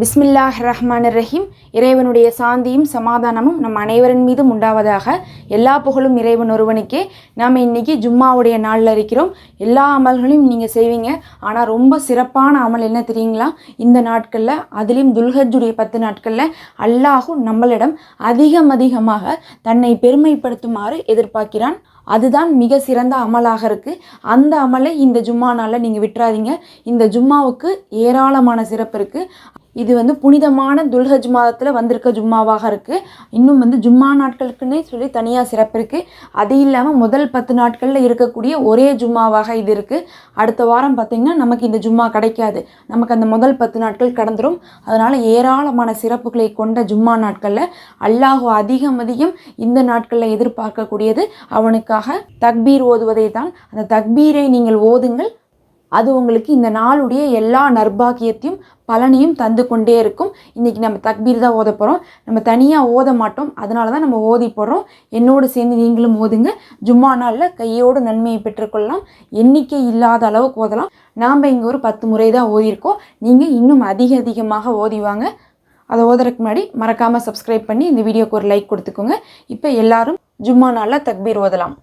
பிஸ்மில்லாஹ் ரஹ்மான் ரஹீம் இறைவனுடைய சாந்தியும் சமாதானமும் நம் அனைவரின் மீதும் உண்டாவதாக எல்லா புகழும் இறைவன் ஒருவனுக்கே. நாம் இன்னைக்கு ஜும்மாவுடைய நாளில் இருக்கிறோம். எல்லா அமல்களையும் நீங்கள் செய்வீங்க. ஆனால் ரொம்ப சிறப்பான அமல் என்ன தெரியுங்களா? இந்த நாட்களில் அதுலேயும் துல்கஜுடைய பத்து நாட்களில் அல்லாஹும் நம்மளிடம் அதிகம் அதிகமாக தன்னை பெருமைப்படுத்துமாறு எதிர்பார்க்கிறான். அதுதான் மிக சிறந்த அமலாக இருக்குது அந்த அமலை இந்த ஜும்மா நாளில் நீங்கள் விட்டுறாதீங்க. இந்த ஜும்மாவுக்கு ஏராளமான சிறப்பு இருக்குது இது வந்து புனிதமான துல்ஹஜ் மாதத்தில் வந்திருக்க ஜும்மாவாக இருக்குது இன்னும் வந்து ஜும்மா நாட்களுக்குன்னே சொல்லி தனியாக சிறப்பு இருக்குது அது இல்லாமல் முதல் பத்து நாட்களில் இருக்கக்கூடிய ஒரே ஜும்மாவாக இது இருக்குது அடுத்த வாரம் பார்த்திங்கன்னா நமக்கு இந்த ஜும்மா கிடைக்காது. நமக்கு அந்த முதல் பத்து நாட்கள் கடந்துடும் அதனால் ஏராளமான சிறப்புகளை கொண்ட ஜும்மா நாட்களில் அல்லாஹு அதிகம் அதிகம் இந்த நாட்களில் எதிர்பார்க்கக்கூடியது அவனுக்கு அவனுக்காக தக்பீர் ஓதுவதை தான் அந்த தக்பீரை நீங்கள் ஓதுங்கள். அது உங்களுக்கு இந்த நாளுடைய எல்லா நர்பாகியத்தையும் பலனையும் தந்து கொண்டே இருக்கும். இன்றைக்கி நம்ம தக்பீர் தான் ஓத போகிறோம் நம்ம தனியாக ஓத மாட்டோம். அதனால தான் நம்ம ஓதி போடுறோம் என்னோடு சேர்ந்து நீங்களும் ஓதுங்க. ஜும்மா நாளில் கையோடு நன்மையை பெற்றுக்கொள்ளலாம். எண்ணிக்கை இல்லாத அளவுக்கு ஓதலாம். நாம் இங்கே ஒரு பத்து முறை தான் ஓதியிருக்கோம். நீங்கள் இன்னும் அதிக அதிகமாக ஓதிவாங்க அதை ஓதுறதுக்கு முன்னாடி மறக்காமல் சப்ஸ்கிரைப் பண்ணி இந்த வீடியோக்கு ஒரு லைக் கொடுத்துக்கோங்க. இப்போ எல்லாரும் ஜும்மா நாளில் தக்பீர் ஓதலாம்.